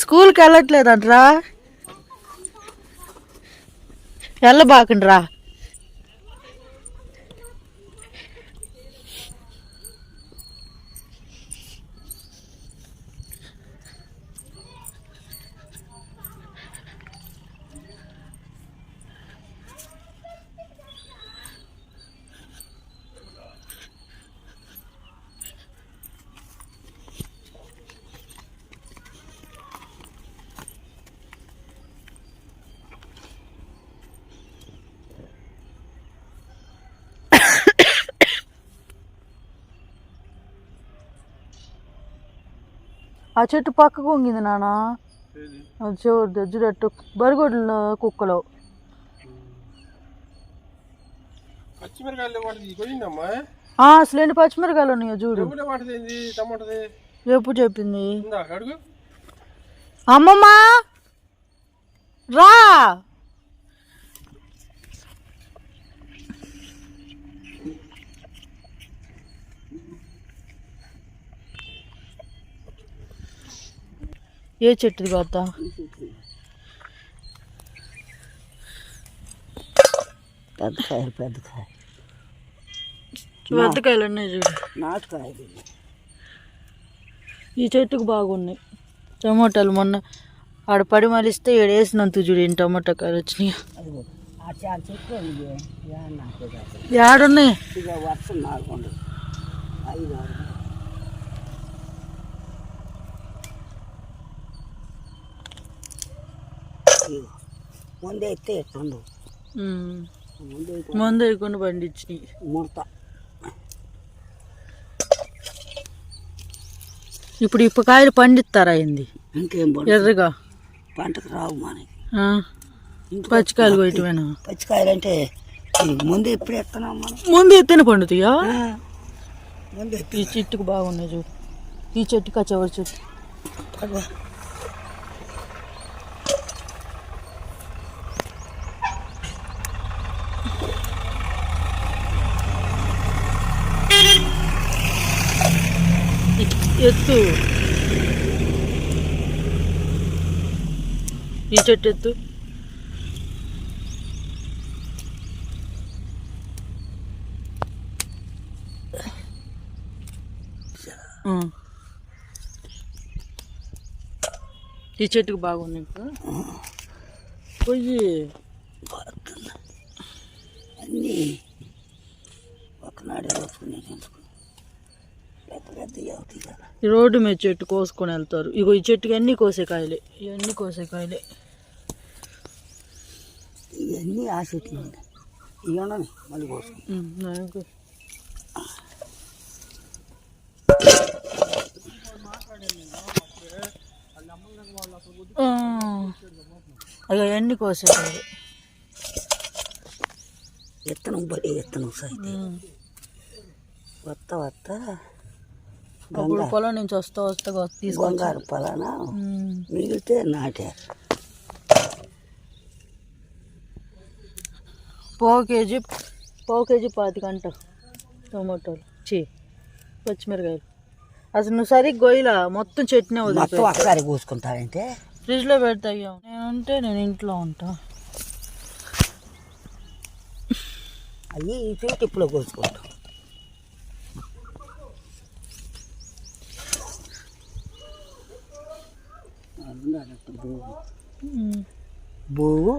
స్కూల్కి వెళ్ళట్లేదంట్రా. వెళ్ళబాకండి ఆ చెట్టు పక్కకు ఉంగింది నాన్న చూడు చూడట్టు బరిగొడ్లు కుక్కలు. అసలు ఎన్ని పచ్చిమిరకాయలు ఉన్నాయో చూడు. ఎప్పుడు చెప్పింది? అమ్మమ్మ! రా! ఏ చెట్టుది కొత్త పెద్ద కాయలు పెద్ద కాయ పెద్ద కాయలు ఉన్నాయి చూడు. నాటుకాయలు. ఈ చెట్టుకు బాగున్నాయి. టమోటాలు మొన్న ఆడ పడి మలిస్తే ఈడ వేసినంత చూడు ఎన్ని టమోటా కాయలు వచ్చినాయి కాదు. ఏడున్నాయి ముందే ఎత్తే ఎట్టుండు. ముందే వేయకుండా పండించినాయి. ముడత. ఇప్పుడు ఇప్పుడు కాయలు పండిస్తారా అయింది ఇంకేం ఎర్రగా? పంటకు రావు మనకి పచ్చికాయలు కొయ్యటమేనా? పచ్చికాయలు అంటే ముందు ఎప్పుడు ఎత్తనాం మనం? ముందు ఎత్తిన పండుతాయా? ముందు ఈ చెట్టుకు బాగున్నాయి చూడు. ఈ చెట్టుకి చివరి చెట్టు. ఎత్తు. ఈ చెట్టు ఎత్తు. ఈ చెట్టుకు బాగుంది ఇంకా పోయి అన్నీ ఒకనాడే వస్తున్నాయి ఎందుకు పెద్ద పెద్ద అవుతాయి కదా ఈ రోడ్డు మీద చెట్టు కోసుకొని వెళ్తారు. ఇగో ఈ చెట్టుకి అన్ని కోసేకాయలే ఇవన్నీ కోసేకాయలే ఇవన్నీ ఆ చెట్లు ఉన్నాయి. ఇవి ఉండని మళ్ళీ కోసం ఉమ్, నాకు. ఆ, అయ్యో అన్ని కోసేకాయలే ఎత్తనం బడి ఎత్తనం సైతే. వత్త వత్త అప్పుడు పొలం నుంచి వస్తా వస్తా తీసుకొచ్చి బంగారు పలానా. మిగిలితే నాటారు పావు కేజీ పావు కేజీ పాతికంట టమాటోలు. చీ పచ్చిమిరకాయలు. అసలు నువ్వు సరిగ్గా గొయ్యిలా? మొత్తం చట్నీ మొత్తం ఒకసారి కూసుకుంటారంటే ఫ్రిడ్జ్లో పెడతా అయ్యా నేనుంటే నేను ఇంట్లో ఉంటా. అవి ఈ ఇప్పుడు కోసుకుంటాం బోవు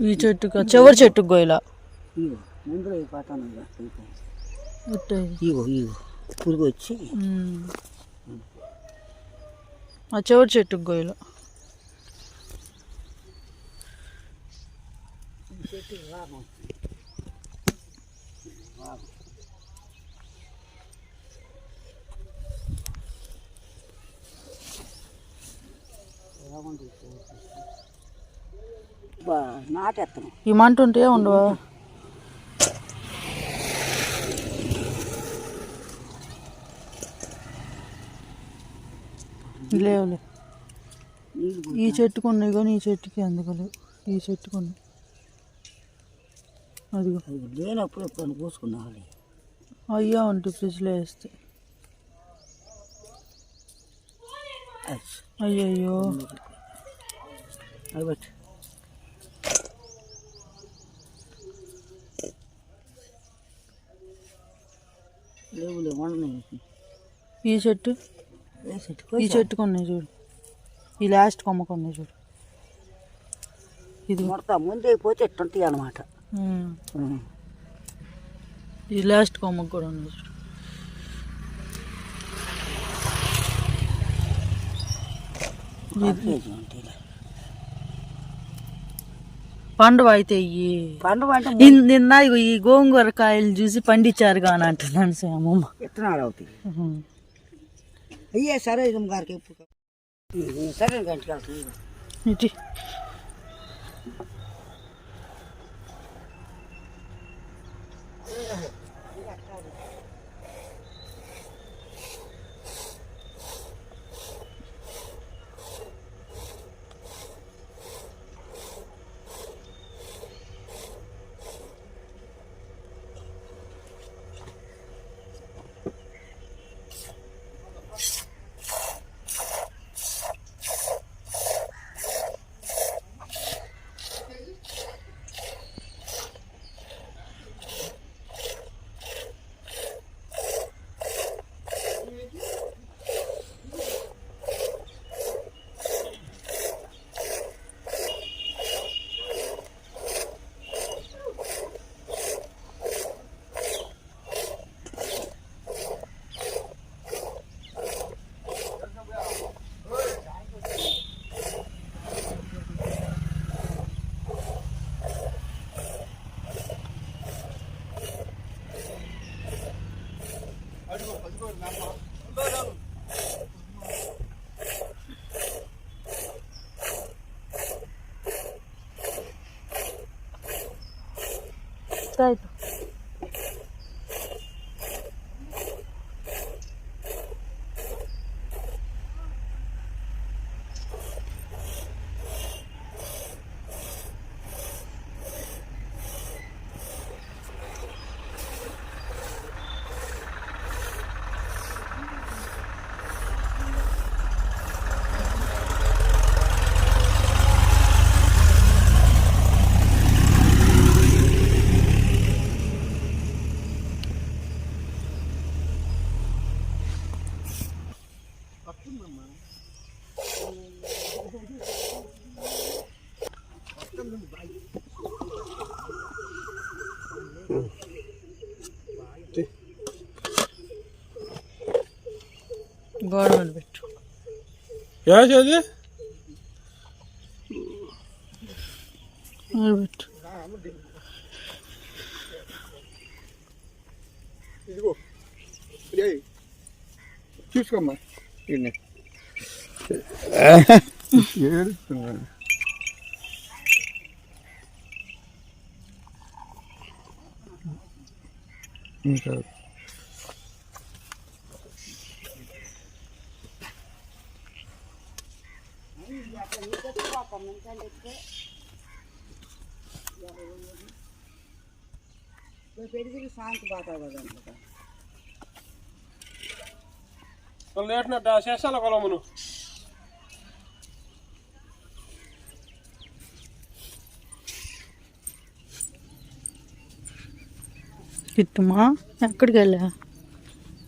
ఈ చెట్టుకు చివరి ఇగో పురుగు వచ్చి. ఆ చివరి చెట్టుకు గొయ్యిలా బా ఈ మంట ఉంటే ఉండవా లేవులే నీళ్ళు ఈ చెట్టుకు ఉన్నాయి కానీ ఈ చెట్టుకి అందుకలేవు ఈ చెట్టుకు ఉన్నాయి. అదిగో. అది లేనప్పుడు ఎప్పుడు అయ్యా ఉంటే ఫ్రిడ్జ్లో వేస్తే. అయ్యయ్యో. అది పెట్టు లేవు లేవు ఉన్నాయి ఈ చెట్టు? చెట్టు? ఈ చెట్టుకు ఉన్నాయి చూడు. ఈ లాస్ట్ కొమ్మకు ఉన్నాయి చూడు. ఇది ముడత ముందే పోతే ఎట్టుంటాయి అనమాట. ఈ లాస్ట్ కొమ్మకు కూడా ఉన్నాయి చూడు కేజీ ఉంటాయి పండు అయితే ఇయ్యి పండు అంటే నిన్న ఈ గోంగూర కాయలు చూసి పండించారు కానీ అంటున్నాను సే అమ్మమ్మ విత్తనాలు అవుతాయి. అయ్యే సరే ఇది గారికి ఎప్పుడు సరే గంటకి వెళ్తాయి 对。గోడ మీద పెట్టు ఏసేది మీద పెట్టు ఇదిగో ఏయ్, ఇంకా పెరిగి సాయంత్రం బాగా కదా వాళ్ళు శేషాల కొలమును. కిట్టుమా ఎక్కడికి వెళ్ళా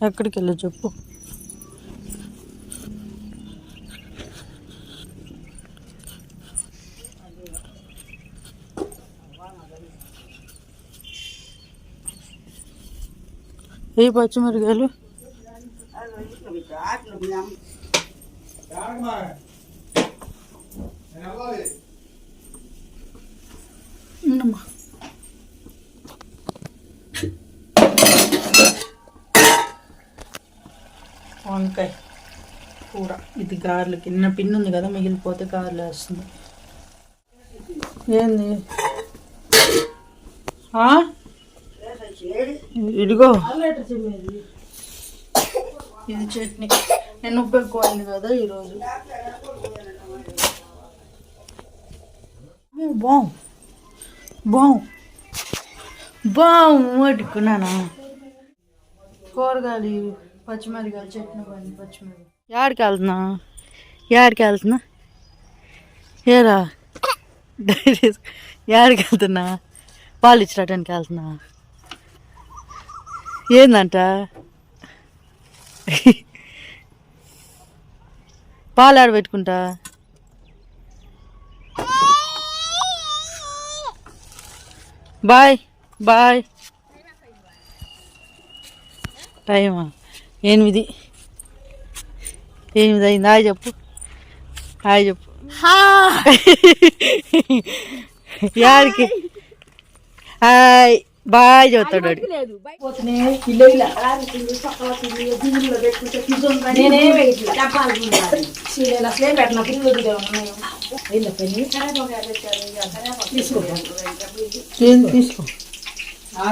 ఎక్కడికి వెళ్ళా చెప్పు. ఏ పచ్చిమిరకాయలు? ఉండమ్మా వంకాయ కూర. ఇది గారెలకి. నిన్న పిన్ ఉంది కదా మిగిలిపోతే గారెలు వేస్తుంది. ఏంది? ఆ? ఇదిగో. ఇది చట్నీ. నేను ఉప్పు ఎక్కువైంది కదా ఈరోజు. బావు. బాం బావు పట్టుకున్నానా కూరగాయలు పచ్చిమిరకాయలు చెట్టు బండి పచ్చిమిరకాయలు యాడికి వెళ్తున్నా? యాడికి వెళ్తున్నా? ఏరా? డైరీ యాడికి వెళ్తున్నా? పాలు ఇచ్చడానికి వెళ్తున్నా. ఏందంట? పాలు ఆడబెట్టుకుంటా బాయ్ బాయ్. టైమా? ఎనిమిది. ఎనిమిది అయింది. హాయ్ చెప్పు. హాయ్ చెప్పు. యాడికి? హాయ్. బాయ్ చెప్తాడు వాడు. ఏంది తీసుకో.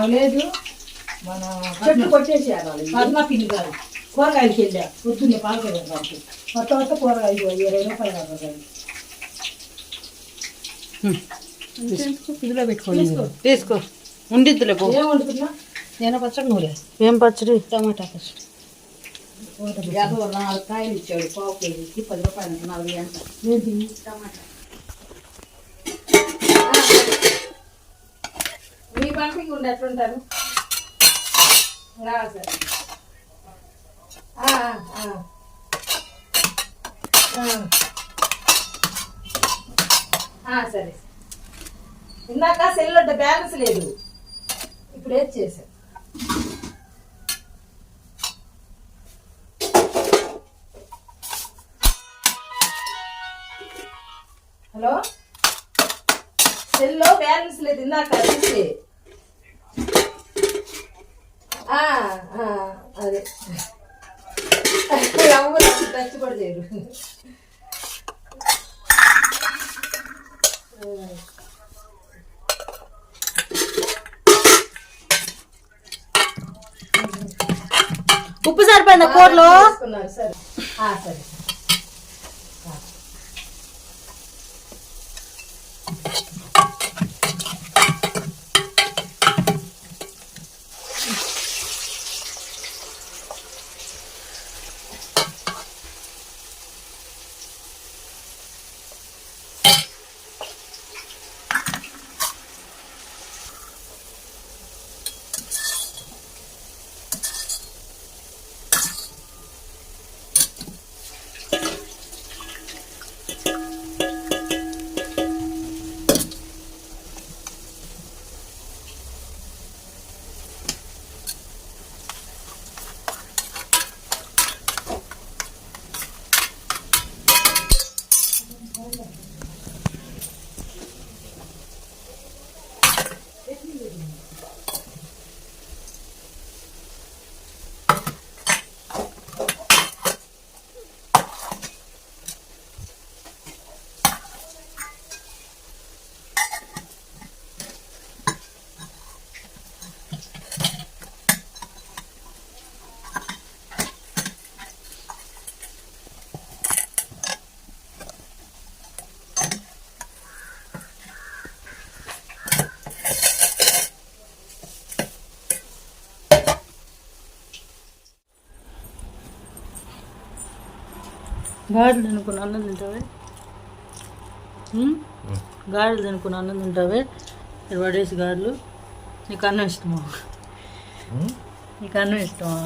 లేదు. మన చెట్టు కొట్టేసేయాలి పద్మ పిండి కాదు. కూరగాయలకి వెళ్ళా పొద్దున్నే పాలకూర కాబట్టి. మొత్తం మొత్తం కూరగాయలు ఇరవై రూపాయలు కూరగాయలు ఇదిలో పెట్టుకోండి తీసుకో. ఉండిద్దులే పో. ఏం వండుతున్నా? నేను పచ్చడి నూనె ఏం పచ్చడి? టమాటా పచ్చడి. యాభై నాలుగు కాయలు ఇచ్చాడు. పావు కేజీకి పది రూపాయలు నాలుగు ఎంత ఏంటి? టమాటా. మీ పంపింగ్ ఉండే ఎట్లుంటారు? సార్ ఆ, సరే. ఇందాక సెల్ బ్యాలెన్స్ లేదు. ఇప్పుడు ఏది చేశారు హలో? సెల్లో బ్యాలెన్స్ లేదు ఇందాక చూసి అదే. ఎవరు టచ్ కూడా చేయరు. ఉప్పు సరిపోయిందా కూరలో? సరే. సరే. గారెలు తినుకుని అన్నం తింటావే? గారెలు తినుకుని అన్నం తింటావే? పడేసి గారెలు. నీకు అన్నం ఇష్టమా? నీకు అన్నం ఇష్టమా?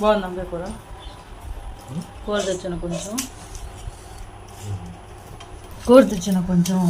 బాగుంది అంబే కూర? కూర తెచ్చిన కొంచెం. కూర తెచ్చిన కొంచెం.